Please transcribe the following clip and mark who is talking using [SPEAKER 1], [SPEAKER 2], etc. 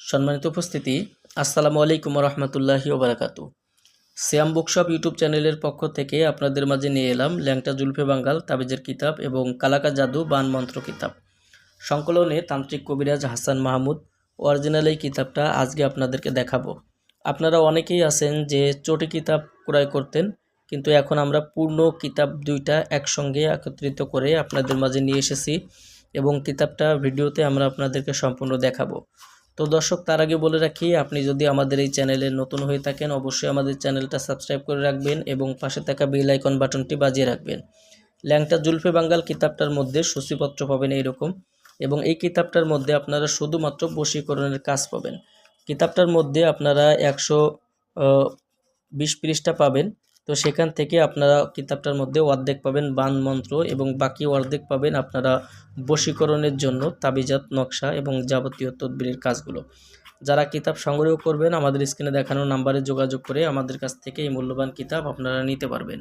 [SPEAKER 1] সম্মানিত উপস্থিতি, আসসালামু আলাইকুম রহমতুল্লাহি ওবরাকাতু। সিয়াম বুকশপ ইউটিউব চ্যানেলের পক্ষ থেকে আপনাদের মাঝে নিয়ে এলাম ল্যাংটা জুলফে বাঙ্গাল তাবিজের কিতাব এবং কালাকা জাদু বান মন্ত্র কিতাব। সংকলনে তান্ত্রিক কবিরাজ হাসান মাহমুদ অরিজিনাল এই কিতাবটা আজকে আপনাদেরকে দেখাবো। আপনারা অনেকেই আছেন যে চটি কিতাব ক্রয় করতেন, কিন্তু এখন আমরা পূর্ণ কিতাব দুইটা একসঙ্গে একত্রিত করে আপনাদের মাঝে নিয়ে এসেছি এবং কিতাবটা ভিডিওতে আমরা আপনাদেরকে সম্পূর্ণ দেখাবো। তো দর্শক, তার আগে বলে রাখি, আপনি যদি আমাদের এই চ্যানেলে নতুন হয়ে থাকেন, অবশ্যই আমাদের চ্যানেলটা সাবস্ক্রাইব করে রাখবেন এবং পাশে থাকা বেল আইকন বাটনটি বাজিয়ে রাখবেন। ল্যাংটা জুলফে বাঙ্গাল কিতাবটার মধ্যে সূচিপত্র পাবেন এইরকম এবং এই কিতাবটার মধ্যে আপনারা শুধুমাত্র বশীকরণের কাজ পাবেন। কিতাবটার মধ্যে আপনারা একশো বিশ পৃষ্ঠা পাবেন। তো সেখান থেকে আপনারা কিতাবটার মধ্যে অর্ধেক পাবেন বান মন্ত্র এবং বাকি অর্ধেক পাবেন আপনারা বশীকরণের জন্য তাবিজাত, নকশা এবং যাবতীয় তদবিরের কাজগুলো। যারা কিতাব সংগ্রহ করবেন, আমাদের স্ক্রিনে দেখানো নাম্বারে যোগাযোগ করে আমাদের কাছ থেকে এই মূল্যবান কিতাব আপনারা নিতে পারবেন।